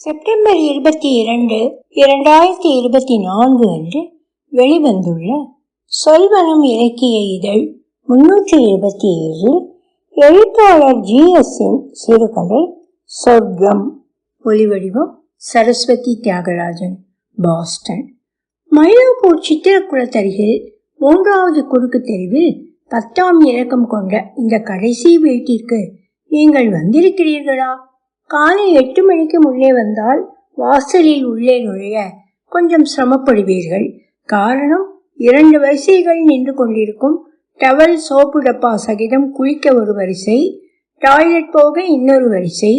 September இருபத்தி இரண்டு இரண்டாயிரத்தி இருபத்தி நான்கு அன்று வெளிவந்துள்ள சொல்வனம் இலக்கிய இதழ் முன்னூற்றி இருபத்தி ஏழில் எழுத்தாளர் ஜி எஸ்ஸின் சிறுகதை சொர்க்கம். ஒளிவடிவம் சரஸ்வதி தியாகராஜன் பாஸ்டன். மயிலாப்பூர் சித்திரக்குளத்தருகில் மூன்றாவது குறுக்கு தெருவில் பத்தாம் இலக்கம் கொண்ட இந்த கடைசி வீட்டிற்கு நீங்கள் வந்திருக்கிறீர்களா? காலை எட்டு மணிக்கு முன்னே வந்தால் வாசலில் உள்ளே நுழைய கொஞ்சம் சிரமப்படுவீர்கள். காரணம் இரண்டு வரிசைகள் நின்று கொண்டிருக்கும் டவல் சோப்பு டப்பா சகிதம் குளிக்க ஒரு வரிசை டாய்லெட் போக இன்னொரு வரிசை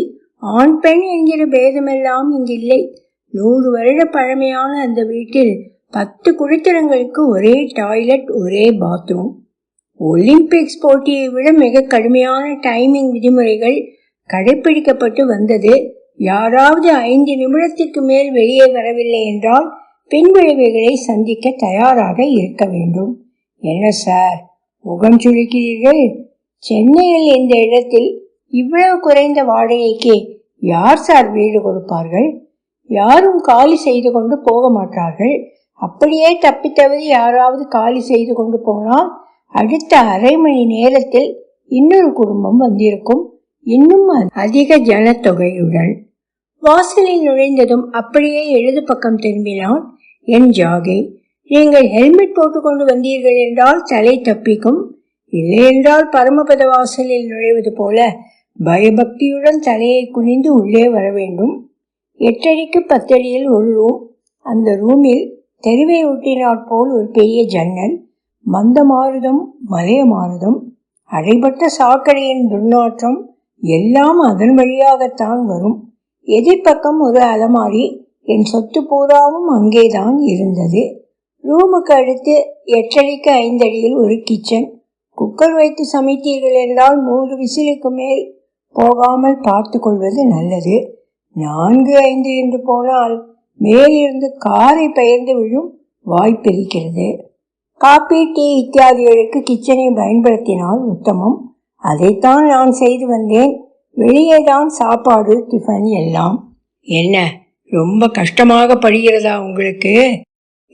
ஆண் பெண் என்கிற பேதமெல்லாம் இங்கில்லை. நூறு வருட பழமையான அந்த வீட்டில் பத்து குடித்தனங்களுக்கு ஒரே டாய்லெட் ஒரே பாத்ரூம். ஒலிம்பிக்ஸ் போட்டியை விட மிக கடுமையான டைமிங் விதிமுறைகள் கடைபிடிக்கப்பட்டு வந்தது. யாராவது ஐந்து நிமிடத்திற்கு மேல் வெளியே வரவில்லை என்றால் பின்விளைவுகளை சந்திக்க தயாராக இருக்க வேண்டும். என்ன சார் முகம் சுருக்கிறீர்கள்? சென்னையில் இந்த இடத்தில் இவ்வளவு குறைந்த வாடகைக்கு யார் சார் வீடு கொடுப்பார்கள்? யாரும் காலி செய்து கொண்டு போக மாட்டார்கள். அப்படியே தப்பித்தவறி யாராவது காலி செய்து கொண்டு போனால் அடுத்த அரை மணி நேரத்தில் இன்னொரு குடும்பம் வந்திருக்கும். இன்னும் அதிக ஜனத்தொகையுடன் வாசலில் நுழைந்ததும் அப்படியே எழுது பக்கம் திரும்பினான் என் ஜாகை. நீங்கள் ஹெல்மெட் போட்டுக்கொண்டு வந்தீர்கள் என்றால் தலை தப்பிக்கும். இல்லையென்றால் பரமபத வாசலில் நுழைவது போல பயபக்தியுடன் தலையை குனிந்து உள்ளே வர வேண்டும். எட்டடிக்கு பத்தடியில் ஒரு ரூம் அந்த ரூமில் தெருவை ஒட்டினாற் போல் ஒரு பெரிய ஜன்னல் மந்த மாறுதும் மலைய அடைபட்ட சாக்கடையின் துர்நாற்றம் எல்லாம் அதன் வழியாகத்தான் வரும். எதிர்ப்பக்கம் ஒரு அலமாரி என் சொத்து பூராவும் அங்கேதான் இருந்தது. ரூமுக்கு அடுத்து எட்டடிக்கு ஐந்தடியில் ஒரு கிச்சன். குக்கர் வைத்து சமைத்தீர்கள் என்றால் மூன்று விசிலுக்கு மேல் போகாமல் பார்த்து கொள்வது நல்லது. நான்கு ஐந்து என்று போனால் மேலிருந்து காரை பெயர்ந்து விழும் வாய்ப்பிருக்கிறது காப்பி டீ இத்தியாதிகளுக்கு கிச்சனை பயன்படுத்தினால் உத்தமம். அதைத்தான் நான் செய்து வந்தேன். வெளியே தான் சாப்பாடு டிஃபன் எல்லாம். என்ன? ரொம்ப கஷ்டமாக படுகிறதா உங்களுக்கு?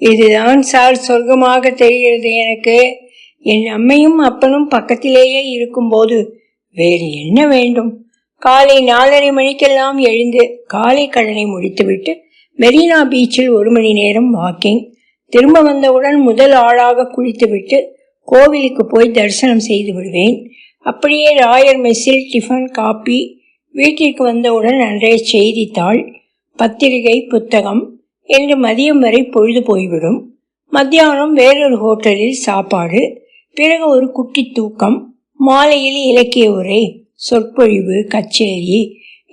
இதுதான் சார் சொர்க்கமாக தெரிகிறது எனக்கு. என் அம்மையும் அப்பனும் பக்கத்திலேயே இருக்கும்போது வேறு என்ன வேண்டும்? காலை நாலரை மணிக்கெல்லாம் எழுந்து காலை கடனை முடித்துவிட்டு மெரினா பீச்சில் ஒரு மணி நேரம் வாக்கிங். திரும்ப வந்தவுடன் முதல் ஆளாக குளித்துவிட்டு கோவிலுக்கு போய் தரிசனம் செய்து விடுவேன். அப்படியே ராயர் மெஸ்ஸில் டிஃபன் காப்பி வீட்டிற்கு வந்தவுடன் அன்றைய செய்தித்தாள் பத்திரிகை புத்தகம் என்று மதியம் வரை பொழுது போய்விடும். மத்தியானம் வேறொரு ஹோட்டலில் சாப்பாடு பிறகு ஒரு குட்டி தூக்கம் மாலையில் இலக்கிய உரை சொற்பொழிவு கச்சேரி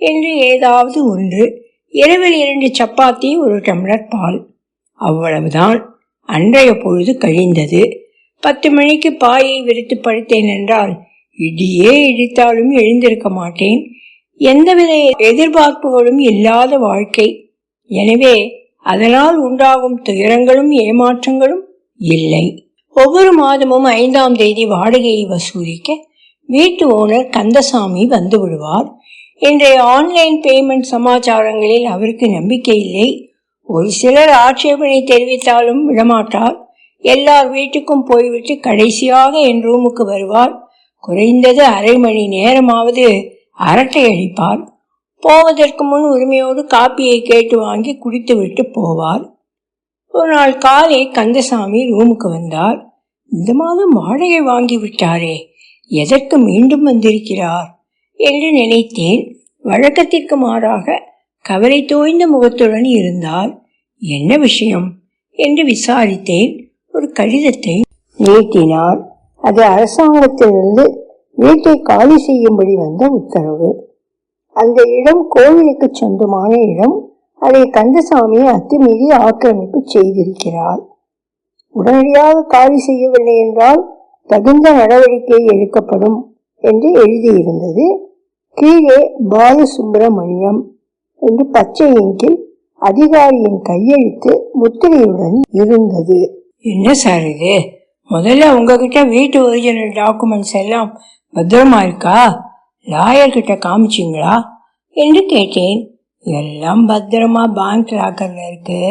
என்று ஏதாவது ஒன்று இரவில் இரண்டு சப்பாத்தி ஒரு டம்ளர் பால். அவ்வளவுதான். அன்றைய பொழுது கழிந்தது. பத்து மணிக்கு பாயை விரித்து படுத்தேன் என்றால் இடியே இடித்தாலும் எழுந்திருக்க மாட்டேன். எந்தவித எதிர்பார்ப்புகளும் இல்லாத வாழ்க்கை. எனவே அதனால் உண்டாகும் துயரங்களும் ஏமாற்றங்களும் இல்லை. ஒவ்வொரு மாதமும் ஐந்தாம் தேதி வாடகையை வசூலிக்க வீட்டு ஓனர் கந்தசாமி வந்து விடுவார். இன்றைய ஆன்லைன் பேமெண்ட் சமாச்சாரங்களில் அவருக்கு நம்பிக்கை இல்லை. ஒரு சிலர் ஆட்சேபனை தெரிவித்தாலும் விடமாட்டார். எல்லார் வீட்டுக்கும் போய்விட்டு கடைசியாக என் ரூமுக்கு வருவார். குறைந்தது அரை மணி நேரமாவது அரட்டை அடிப்பார் போவதற்கு முன் உரிமையோடு காப்பியை கேட்டு வாங்கி குடித்துவிட்டு போவார் ஒரு நாள் காலை கந்தசாமி ரூமுக்கு வந்தார். இந்த மாதம் வாடகை வாங்கி விட்டாரே எதற்கு மீண்டும் வந்திருக்கிறார்? என்று நினைத்தேன். வழக்கத்திற்கு மாறாக கவலை தோய்ந்த முகத்துடன் இருந்தார். என்ன விஷயம்? என்று விசாரித்தேன். ஒரு கடிதத்தை நீட்டினார். அது அரசாங்கத்திலிருந்து வீட்டை காலி செய்யும்படி வந்த உத்தரவு. அந்த இடம் கோவிலுக்கு சொந்தமான இடம். அதை கந்தசாமி அத்துமீறி ஆக்கிரமிப்பு செய்திருக்கிறார் உடனடியாக காலி செய்யவில்லை என்றால் தகுந்த நடவடிக்கை எடுக்கப்படும் என்று எழுதியிருந்தது. கீழே பாலசுப்பிரமணியம் என்று பச்சை இங்கில் அதிகாரியின் கையெழுத்து முத்திரையுடன் இருந்தது. என்ன சார் இது? முதல்ல உங்ககிட்ட வீட்டு ஒரிஜினல் டாக்குமெண்ட்ஸ் எல்லாம் பத்திரமா இருக்கா? லாயர்கிட்ட காமிச்சிங்களா? என்று கேட்டேன். எல்லாம் பத்திரமா பேங்க் லாக்கர்ல இருக்கு.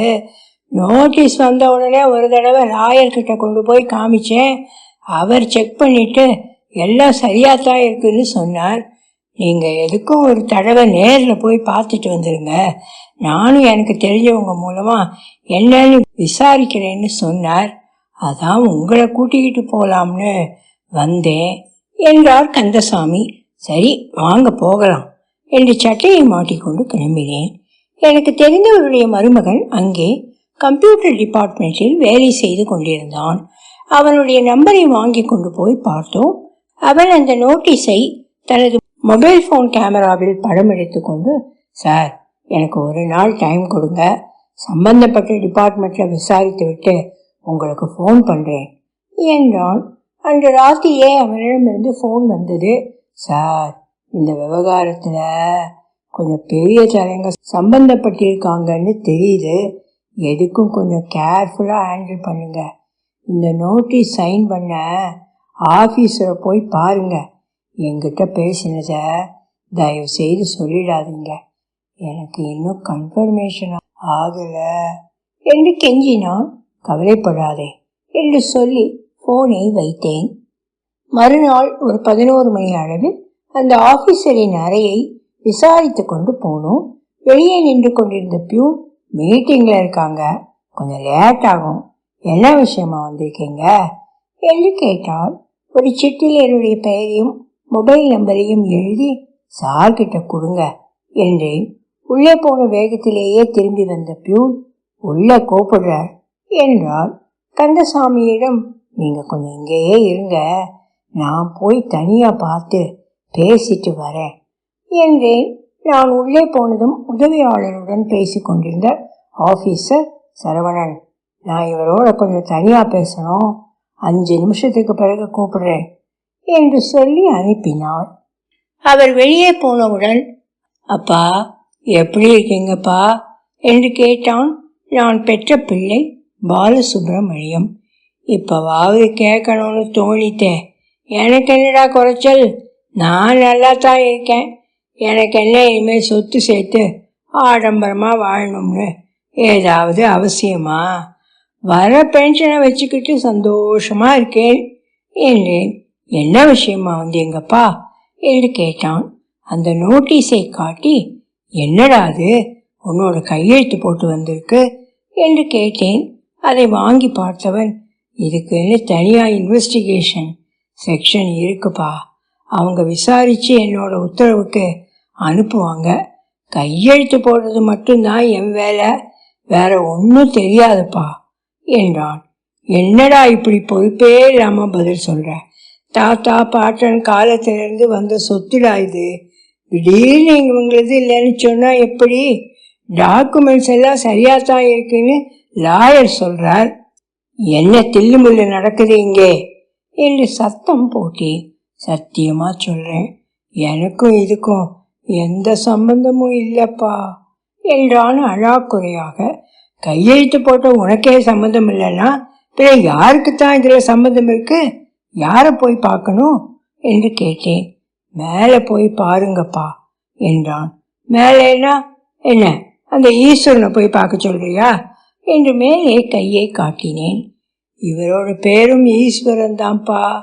நோட்டீஸ் வந்த உடனே ஒரு தடவை லாயர்கிட்ட கொண்டு போய் காமிச்சேன். அவர் செக் பண்ணிட்டு எல்லாம் சரியா தான் இருக்குன்னு சொன்னார். நீங்க எதுக்கும் ஒரு தடவை நேரில் போய் பார்த்துட்டு வந்துருங்க. நானும் எனக்கு தெரிஞ்சவங்க மூலமா என்னன்னு விசாரிக்கிறேன்னு சொன்னார். அதான் உங்களை கூட்டிக்கிட்டு போகலாம்னு வந்தேன் என்றார் கந்தசாமி. சரி வாங்க போகலாம் என்று சட்டையை மாட்டிக்கொண்டு கிளம்பினேன். எனக்கு தெரிந்தவருடைய மருமகன் அங்கே கம்ப்யூட்டர் டிபார்ட்மெண்ட்டில் வேலை செய்து கொண்டிருந்தான். அவனுடைய நம்பரை வாங்கி கொண்டு போய் பார்த்தோம். அவன் அந்த நோட்டீஸை தனது மொபைல் ஃபோன் கேமராவில் படம் எடுத்துக்கொண்டு சார் எனக்கு ஒரு நாள் டைம் கொடுங்க. சம்பந்தப்பட்ட டிபார்ட்மெண்ட்டில் விசாரித்து விட்டு உங்களுக்கு ஃபோன் பண்ணுறேன் என்றான் அன்று ராத்திரியே அவனிடமிருந்து ஃபோன் வந்தது. சார் இந்த விவகாரத்தில் கொஞ்சம் பெரிய தலைங்க சம்பந்தப்பட்டிருக்காங்கன்னு தெரியுது. எதுக்கும் கொஞ்சம் கேர்ஃபுல்லாக ஹேண்டில் பண்ணுங்க. இந்த நோட்டீஸ் சைன் பண்ண ஆஃபீஸரை போய் பாருங்க. என்கிட்ட பேசினதை தயவு செய்து சொல்லிடாதீங்க. எனக்கு இன்னும் கன்ஃபர்மேஷன் ஆகலை. என்று கெஞ்சினான். கவலைப்படாதே என்று சொல்லி போனை வைத்தேன். மறுநாள் ஒரு பதினோரு மணி அளவில் அந்த ஆபீசரின் அறையை விசாரித்து கொண்டு போனோம். வெளியே நின்று கொண்டிருந்த பியூன் மீட்டிங்கில் இருக்காங்க. கொஞ்சம் லேட் ஆகும். என்ன விஷயமா வந்திருக்கீங்க? என்று கேட்டால் ஒரு சிட்டில் என்னுடைய பெயரையும் மொபைல் நம்பரையும் எழுதி சார்கிட்ட கொடுங்க என்றேன். உள்ளே போன வேகத்திலேயே திரும்பி வந்த பியூன் உள்ளே கூப்பிடுறார். என்றால் கந்தசாமியிடம் நீங்க கொஞ்சம் இங்கேயே இருங்க. நான் போய் தனியா பார்த்து பேசிட்டு வரேன் என்றேன். நான் உள்ளே போனதும் உதவியாளருடன் பேசி கொண்டிருந்த ஆஃபீஸர் சரவணன் நான் இவரோட கொஞ்சம் தனியா பேசணும். அஞ்சு நிமிஷத்துக்கு பிறகு கூப்பிடுறேன் என்று சொல்லி அனுப்பினார். அவர் வெளியே போனவுடன் அப்பா எப்படி இருக்கீங்கப்பா? என்று கேட்டான். நான் பெற்ற பிள்ளை பாலசுப்ரமணியம் இப்போவாவது கேட்கணும்னு தோணித்தேன். எனக்கு என்னடா குறைச்சல்? நான் நல்லா தான் இருக்கேன். எனக்கு என்ன இனிமேல் சொத்து சேர்த்து ஆடம்பரமாக வாழணும்னு ஏதாவது அவசியமா? வர பென்ஷனை வச்சுக்கிட்டு சந்தோஷமாக இருக்கேன். என்றேன் என்ன விஷயமா வந்தீங்கப்பா என்று கேட்டான். அந்த நோட்டீஸை காட்டி என்னடா அது? உன்னோட கையெழுத்து போட்டு வந்திருக்கு? என்று கேட்டேன். அதை வாங்கி பார்த்தவன் இதுக்குன்னு தனியாக இன்வெஸ்டிகேஷன் செக்ஷன் இருக்குப்பா. அவங்க விசாரித்து என்னோட உத்தரவுக்கு அனுப்புவாங்க. கையெழுத்து போடுறது மட்டும்தான் என் வேலை. வேற ஒன்றும் தெரியாதுப்பா என்றான். என்னடா இப்படி பொறுப்பே இல்லாமல் பதில் சொல்கிற தாத்தா பாட்டன் காலத்திலிருந்து வந்த சொத்துடா இது. திடீர்னு இவங்களது இல்லைன்னு சொன்னால் எப்படி? டாக்குமெண்ட்ஸ் எல்லாம் சரியாக தான் இருக்குன்னு லாயர் சொல்றார் என்ன தில்லுமுல்லு நடக்குது இங்கே? என்று சத்தம் போட்டி சத்தியமா சொல்றேன். எனக்கும் இதுக்கும் எந்த சம்பந்தமும் இல்லப்பா என்றான் அழாக்குறையாக. கையெழுத்து போட்ட உனக்கே சம்மந்தம் இல்லைன்னா பிற யாருக்குத்தான் இதில் சம்மந்தம் இருக்கு? யாரை போய் பார்க்கணும்? என்று கேட்டேன். மேலே போய் பாருங்கப்பா என்றான். மேலேனா? என்ன? அந்த ஈஸ்வரனை போய் பார்க்க சொல்றியா? என்று மேலே கையை காட்டினேன். இவரோட பேரும் ஈஸ்வரன் தான்ப்பா.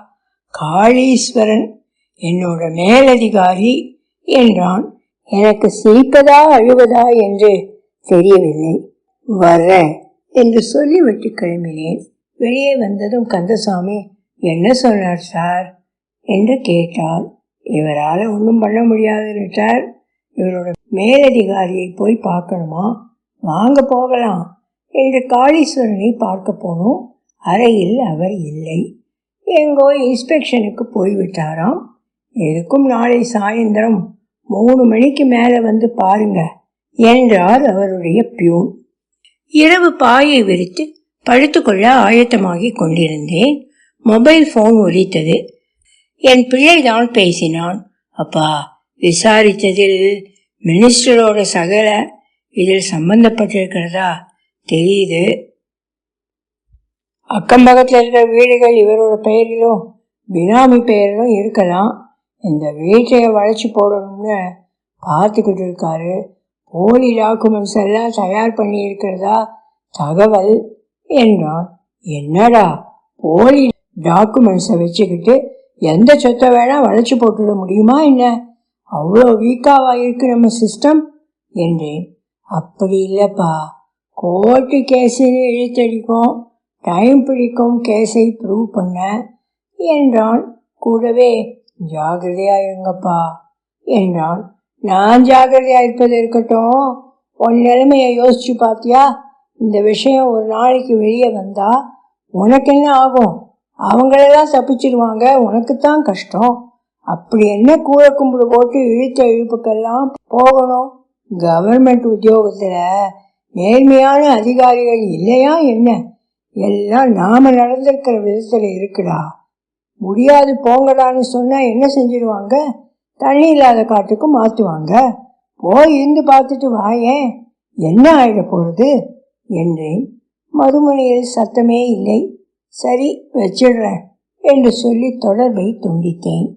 காளீஸ்வரன் என்னோட மேலதிகாரி என்றான். எனக்கு சிரிப்பதா அழுவதா என்று தெரியவில்லை. வர்றேன் என்று சொல்லிவிட்டு கிளம்பினேன். வெளியே வந்ததும் கந்தசாமி என்ன சொன்னார் சார்? என்று கேட்டார் இவரால் ஒன்றும் பண்ண முடியாது சார். இவரோட மேலதிகாரியை போய் பார்க்கணுமா? வாங்க போகலாம். என்று காளீஸ்வரனை பார்க்க போனோம். அறையில் அவர் இல்லை. எங்கோ இன்ஸ்பெக்ஷனுக்கு போய்விட்டாராம். எதுக்கும் நாளை சாயந்தரம் மூணு மணிக்கு மேலே வந்து பாருங்க என்றார் அவருடைய பியூன். இரவு பாயை விரித்து படுத்துக்கொள்ள ஆயத்தமாகி கொண்டிருந்தேன். மொபைல் போன் ஒலித்தது. என் பிள்ளைதான் பேசினான். அப்பா விசாரித்ததில் மினிஸ்டரோட சகல இதில் சம்பந்தப்பட்டிருக்கிறதா? தெரியுது. அக்கம் பக்கத்தில் இருக்கிற வீடுகள் இவரோட பெயரிலும் பினாமி பெயரிலும் இருக்கலாம். இந்த வீட்டை வளைச்சி போடணும்னு பார்த்துக்கிட்டு இருக்காரு. போலி டாக்குமெண்ட்ஸ் எல்லாம் தயார் பண்ணி இருக்கிறதா தகவல் என்றான். என்னடா போலி டாக்குமெண்ட்ஸை வச்சுக்கிட்டு எந்த சொத்தை வேணால் வளைச்சி போட்டுட முடியுமா என்ன? அவ்வளோ வீக்காவாக இருக்கு நம்ம சிஸ்டம் என்றேன். அப்படி இல்லைப்பா. கோர்ட்டு கேஸுன்னு இழுத்தடிக்கும் டைம் பிடிக்கும் கேஸை ப்ரூவ் பண்ண என்றான். கூடவே ஜாகிரதையா இருங்கப்பா என்றான். நான் ஜாகிரதையா இருப்பது இருக்கட்டும். உன் நிலைமையை யோசிச்சு பார்த்தியா இந்த விஷயம் ஒரு நாளைக்கு வெளியே வந்தா உனக்கு என்ன ஆகும்? அவங்களெல்லாம் தப்பிச்சிருவாங்க. உனக்குத்தான் கஷ்டம். அப்படி என்ன கூற கும்பிடு போட்டு இழுத்த இழுப்புக்கெல்லாம் போகணும்? கவர்மெண்ட் உத்தியோகத்தில் நேர்மையான அதிகாரிகள் இல்லையா என்ன? எல்லாம் நாம நடந்திருக்கிற விதத்துல இருக்குடா. முடியாது போங்கடான்னு சொன்னா என்ன செஞ்சிருவாங்க? தண்ணி இல்லாத காட்டுக்கு மாத்துவாங்க. போய் இருந்து பார்த்துட்டு வாயேன் என்ன ஆயிட போறது? என்றேன். மறுமுனையில் சத்தமே இல்லை. சரி வச்சிடுறேன் என்று சொல்லி தொடர்பை துண்டித்தேன்.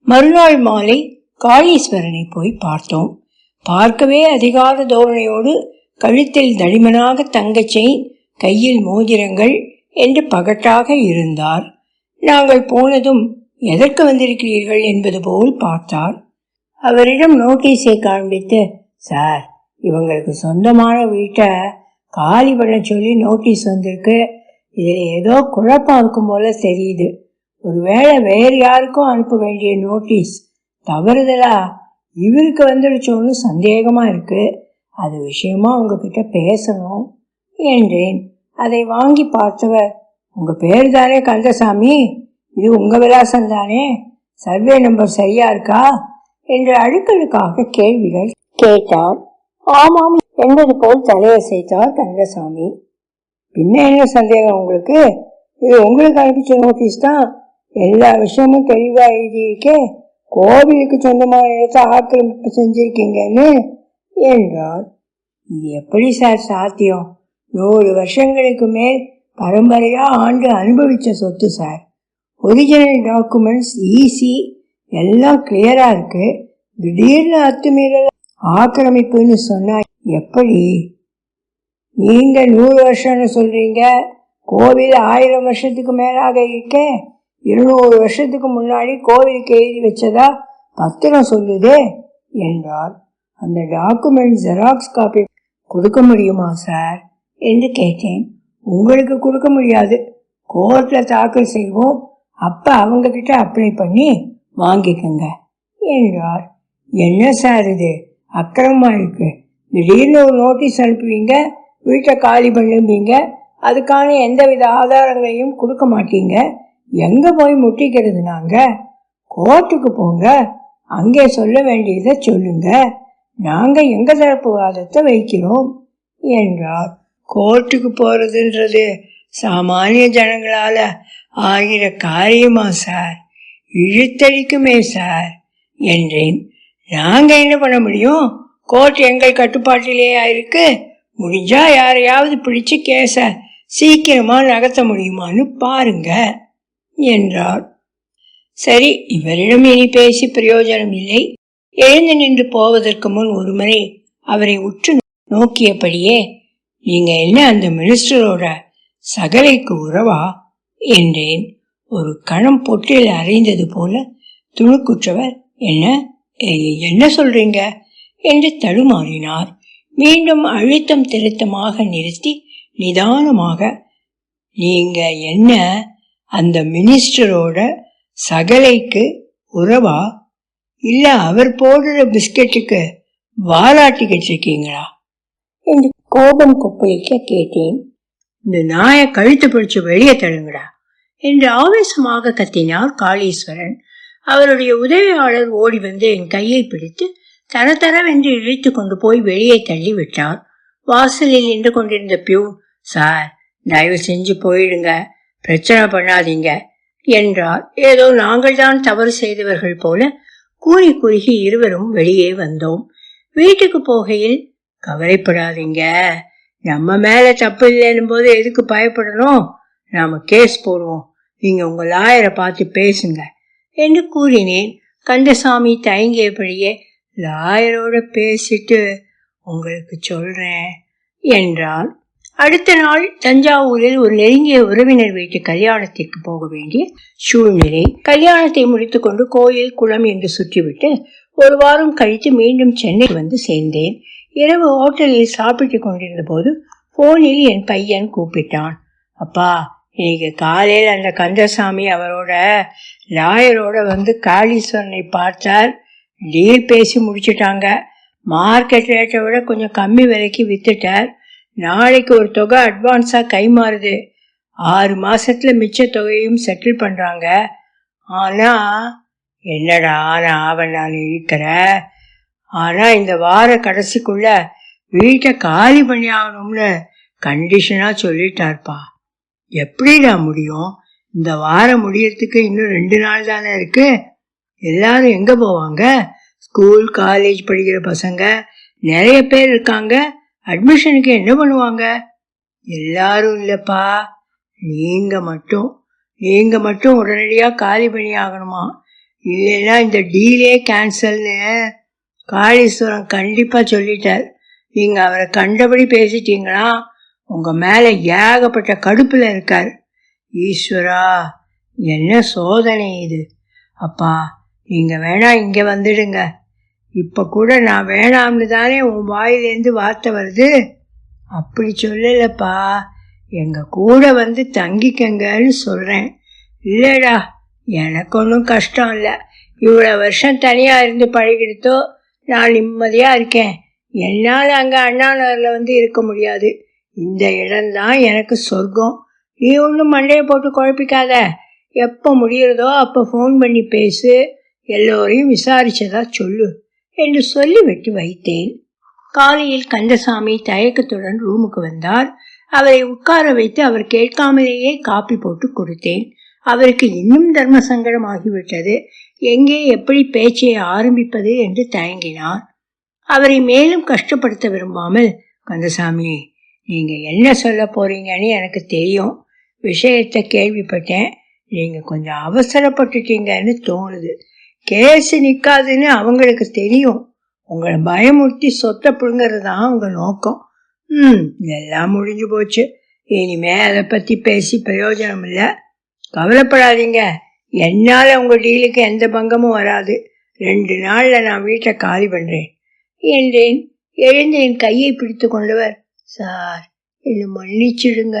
மறுநாள் மாலை காளீஸ்வரனை போய் பார்த்தோம். பார்க்கவே அதிகார தோரணையோடு கழுத்தில் தடிமனாக தங்கச் செயின் கையில் மோதிரங்கள் என்று பகட்டாக இருந்தார். நாங்கள் போனதும் எதற்கு வந்திருக்கிறீர்கள்? என்பது போல் பார்த்தார். அவரிடம் நோட்டீஸை காண்பித்து சார் இவங்களுக்கு சொந்தமான வீட்டை காலி பண்ண சொல்லி நோட்டீஸ் வந்திருக்கு. இதில் ஏதோ குழப்பம் இருக்கும் போல தெரியுது. ஒருவேளை வேறு யாருக்கும் அனுப்ப வேண்டிய நோட்டீஸ் தவறுதலா இவருக்கு வந்துடுச்சோன்னு சந்தேகமாக இருக்குது அது விஷயமா உங்ககிட்ட பேசணும் என்றேன். அதை வாங்கி பார்த்தவர் உங்க பேர் தானே கந்தசாமி? இது உங்க விலாசம் தானே? சர்வே நம்பர் சரியா இருக்கா? என்று அடுக்கடுக்காக கேள்விகள் கேட்டார். ஆமாம் என்பது போல் தலையசைத்தார் கந்தசாமி. பின்ன என்ன சந்தேகம் உங்களுக்கு? இது உங்களுக்கு அனுப்பிச்ச நோட்டீஸ் தான். எல்லா விஷயமும் தெளிவாக எழுதியிருக்கே. கோவிலுக்கு சொந்தமான இடத்தை ஆக்கிரமிப்பு செஞ்சிருக்கீங்கன்னு. என்றார். இது எப்படி சார் சாத்தியம்? நூறு வருஷங்களுக்கு மேல் பரம்பரையா ஆண்டு அனுபவிச்ச சொத்து சார். ஒரிஜினல் டாக்குமெண்ட்ஸ் ஈஸி எல்லாம் கிளியரா இருக்கு. திடீர்னு அத்துமீறல் ஆக்கிரமிப்புன்னு சொன்னா எப்படி? நீங்க நூறு வருஷம்னு சொல்றீங்க. கோவில் ஆயிரம் வருஷத்துக்கு மேலாக இருக்க. இருநூறு வருஷத்துக்கு முன்னாடி கோவிலுக்கு எழுதி வச்சதா பத்திரம் சொல்லுதே என்றார். அந்த டாக்குமெண்ட் ஜெராக்ஸ் காப்பி கொடுக்க முடியுமா சார் என்று கேட்டேன். உங்களுக்கு கொடுக்க முடியாது. கோர்ட்டில் தாக்கல் செய்வோம். அப்போ அவங்க கிட்ட அப்ளை பண்ணி வாங்கிக்கோங்க என்றார். என்ன சார் இது? அக்கிரமா இருக்கு. திடீர்னு ஒரு நோட்டீஸ் அனுப்புவீங்க வீட்டை காலி பண்ணுவீங்க அதுக்கான எந்தவித ஆதாரங்களையும் கொடுக்க மாட்டீங்க. எங்க போய் முட்டிக்கிறது நாங்க? கோர்ட்டுக்கு போங்க அங்கே சொல்ல வேண்டியதை சொல்லுங்க நாங்க எங்க தரப்பு வாதத்தை வைக்கிறோம்? என்றார். கோர்ட்டுக்கு போறதுன்றது சாமானிய ஜனங்களால ஆகிற காரியமா சார்? இழுத்தடிக்குமே சார் என்றேன். நாங்க என்ன பண்ண முடியும்? கோர்ட் எங்கள் கட்டுப்பாட்டிலேயே இருக்கு முடிஞ்சா யாரையாவது பிடிச்சு கேச சீக்கிரமா நகர்த்த முடியுமான்னு பாருங்க என்றார். சரி இவரிடம் இனி பேசி பிரயோஜனம் இல்லை. எழுந்து நின்று போவதற்கு முன் ஒருமுறை அவரை உற்று நோக்கியபடியே நீங்க என்ன அந்த மினிஸ்டரோட சகலைக்கு உறவா? என்றேன். ஒரு கணம் பொட்டில் அறைந்தது போல துணுக்குற்றவர் என்ன என்ன சொல்றீங்க? என்று தடுமாறினார். மீண்டும் அழுத்தம் திருத்தமாக நிறுத்தி நிதானமாக நீங்க என்ன அந்த மினிஸ்டரோட சகலைக்கு உறவா? இல்ல அவர் போடுற பிஸ்கட்டுக்கு வாலாட்டிக்கிட்டு இருக்கீங்களா என்று கோபம் கொப்பளிக்க கேட்டேன். இந்த நாயை கழுத்து பிடிச்சு வெளியே தள்ளுங்கடா என்று ஆவேசமாக கத்தினார் காளீஸ்வரன். அவருடைய உதவியாளர் ஓடி வந்து என் கையை பிடித்து தரதரவென்று இழுத்து கொண்டு போய் வெளியே தள்ளி விட்டார் வாசலில் நின்று கொண்டிருந்த பியூன் சார் தயவு செஞ்சு போயிடுங்க பிரச்சனை பண்ணாதீங்க என்றார். ஏதோ நாங்கள் தான் தவறு செய்தவர்கள் போல கூறி குறுகி இருவரும் வெளியே வந்தோம். வீட்டுக்கு போகையில் கவலைப்படாதீங்க. நம்ம மேல தப்பு இல்லைன்னும் போது எதுக்கு பயப்படணும்? நாம கேஸ் போடுவோம். நீங்க உங்க லாயரை பார்த்து பேசுங்க. என்று கூறினேன். கந்தசாமி தயங்கியபடியே லாயரோட பேசிட்டு உங்களுக்கு சொல்றேன் என்றார் அடுத்த நாள் தஞ்சாவூரில் ஒரு நெருங்கிய உறவினர் வீட்டு கல்யாணத்திற்கு போக வேண்டிய சூழ்நிலை. கல்யாணத்தை முடித்துக்கொண்டு கோயில் குளம் என்று சுற்றிவிட்டு ஒரு வாரம் கழித்து மீண்டும் சென்னை வந்து சேர்ந்தேன். இரவு ஹோட்டலில் சாப்பிட்டு கொண்டிருந்த போது போனில் என் பையன் கூப்பிட்டான். அப்பா இன்னைக்கு காலையில் அந்த கந்தசாமி அவரோட லாயரோட வந்து காளீஸ்வரனை பார்த்தார். டீல் பேசி முடிச்சிட்டாங்க. மார்க்கெட் ரேட்டை விட கொஞ்சம் கம்மி விலைக்கு வித்துட்டார். நாளைக்கு ஒரு தொகை அட்வான்ஸாக கை மாறுது ஆறு மாசத்துல மிச்ச தொகையும் செட்டில் பண்றாங்க. ஆனா என்னடா நான் ஆவன் நான் இருக்கிற ஆனா இந்த வார கடைசிக்குள்ள வீட்டை காலி பண்ணி ஆகணும்னு கண்டிஷனா சொல்லிட்டார்ப்பா. எப்படிடா முடியும்? இந்த வாரம் முடியறதுக்கு இன்னும் ரெண்டு நாள் தானே இருக்கு. எல்லாரும் எங்க போவாங்க? ஸ்கூல் காலேஜ் படிக்கிற பசங்க நிறைய பேர் இருக்காங்க. அட்மிஷனுக்கு என்ன பண்ணுவாங்க? எல்லாரும் இல்லைப்பா. நீங்க மட்டும் நீங்க மட்டும் உடனடியாக காலி பண்ணி ஆகணுமா? இல்லைன்னா இந்த டீலே கேன்சல்னு காளீஸ்வரம் கண்டிப்பாக சொல்லிட்டார். நீங்கள் அவரை கண்டபடி பேசிட்டீங்கன்னா உங்கள் மேலே ஏகப்பட்ட கடுப்பில் இருக்கார். ஈஸ்வரா என்ன சோதனை இது. அப்பா நீங்கள் வேணா இங்கே வந்துடுங்க. இப்ப கூட நான் வேணாம்னு தானே உன் வாயிலேருந்து வார்த்தை வருது? அப்படி சொல்லலப்பா. எங்க கூட வந்து தங்கிக்கங்கன்னு சொல்றேன். இல்லடா எனக்கு ஒன்றும் கஷ்டம் இல்லை. இவ்வளோ வருஷம் தனியா இருந்து பழகிடுத்தோ நான் நிம்மதியா இருக்கேன். என்னால் அங்கே அண்ணாநகரில் வந்து இருக்க முடியாது. இந்த இடம்தான் எனக்கு சொர்க்கம். நீ ஒன்றும் மண்டையை போட்டு குழப்பிக்காத. எப்போ முடியிறதோ அப்போ ஃபோன் பண்ணி பேசு. எல்லோரையும் விசாரிச்சதா சொல்லு. என்று சொல்லிவிட்டு வைத்தேன். காலையில் கந்தசாமி தயக்கத்துடன் ரூமுக்கு வந்தார். அவரை உட்கார வைத்து அவர் கேட்காமலேயே காப்பி போட்டு கொடுத்தேன். அவருக்கு இன்னும் தர்ம சங்கடம் ஆகிவிட்டது. எங்கே எப்படி பேச்சை ஆரம்பிப்பது என்று தயங்கினார். அவரை மேலும் கஷ்டப்படுத்த விரும்பாமல் கந்தசாமி நீங்க என்ன சொல்ல போறீங்கன்னு எனக்கு தெரியும். விஷயத்தை கேள்விப்பட்டேன். நீங்க கொஞ்சம் அவசரப்பட்டுட்டீங்கன்னு தோணுது. கேஸ் நிற்காதுன்னு அவங்களுக்கு தெரியும். உங்களை பயமுறுத்தி சொத்தை பிடுங்கிறது தான் அவங்க நோக்கம். ம் எல்லாம் முடிஞ்சு போச்சு. இனிமே அதை பற்றி பேசி பிரயோஜனம் இல்லை. கவலைப்படாதீங்க. என்னால் உங்கள் டீலுக்கு எந்த பங்கமும் வராது. ரெண்டு நாளில் நான் வீட்டை காலி பண்ணுறேன் என்றேன். எழுந்து என் கையை பிடித்து கொண்டவர். சார் என்னை மன்னிச்சிடுங்க.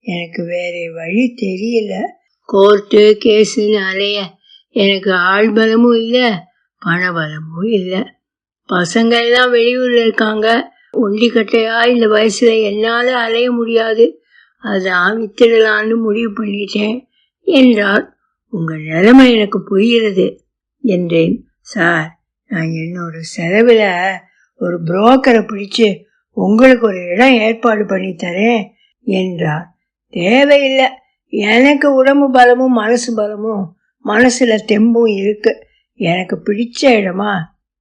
எனக்கு வேற வழி தெரியல. கோர்ட்டு கேஸுன்னு அலைய எனக்கு ஆள் பலமும் இல்லை பண பலமும் இல்லை. பசங்க எல்லாம் வெளியூரில் இருக்காங்க. ஒண்டி கட்டையா இந்த வயசுல என்னால் அலைய முடியாது. அதான் வித்திடலான்னு முடிவு பண்ணிட்டேன் என்றார் உங்கள் நிலைமை எனக்கு புரிகிறது என்றேன். சார் நான் என்னோட செலவில் ஒரு புரோக்கரை பிடிச்சு உங்களுக்கு ஒரு இடம் ஏற்பாடு பண்ணி தரேன் என்றார். தேவையில்லை. எனக்கு உடம்பு பலமும் மனசு பலமும் மனசுல தெம்பும் இருக்கு. எனக்கு பிடிச்ச இடமா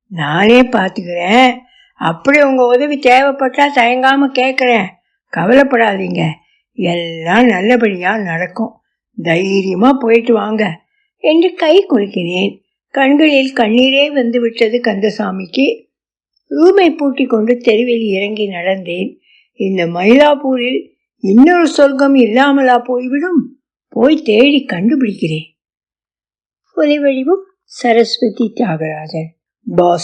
நானே பார்த்துக்கிறேன் அப்படி உங்க உதவி தேவைப்பட்டா தயங்காம கேட்குறேன் கவலைப்படாதீங்க. எல்லாம் நல்லபடியா நடக்கும். தைரியமா போயிட்டு வாங்க. என்று கை குலுக்கினேன். கண்களில் கண்ணீரே வந்து விட்டது கந்தசாமிக்கு. ரூமை பூட்டி கொண்டு தெருவில் இறங்கி நடந்தேன். இந்த மயிலாப்பூரில் இன்னொரு சொர்க்கம் இல்லாமலா போய்விடும்? போய் தேடி கண்டுபிடிக்கிறேன். ஒலி வடிவம் சரஸ்வதி தியாகராஜன் பாஸ்